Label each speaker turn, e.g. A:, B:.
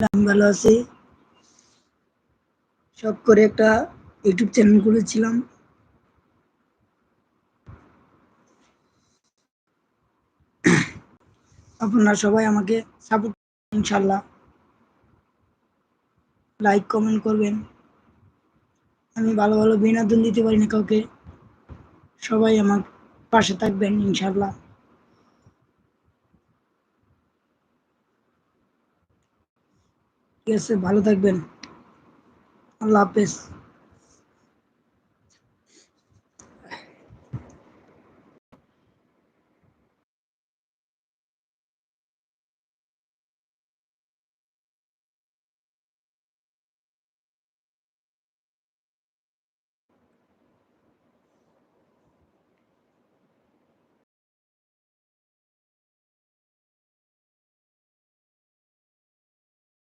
A: ভালো আছি। শখ করে একটা ইউটিউব চ্যানেল করেছিলাম আপনারা সবাই আমাকে সাপোর্ট ইনশাল্লাহ লাইক কমেন্ট করবেন। আমি ভালো ভালো বিনোদন দিতে পারি না কাউকে। সবাই আমার পাশে থাকবেন ইনশাল্লাহ ঠিক আছে ভালো থাকবেন আল্লাহ হাফেজ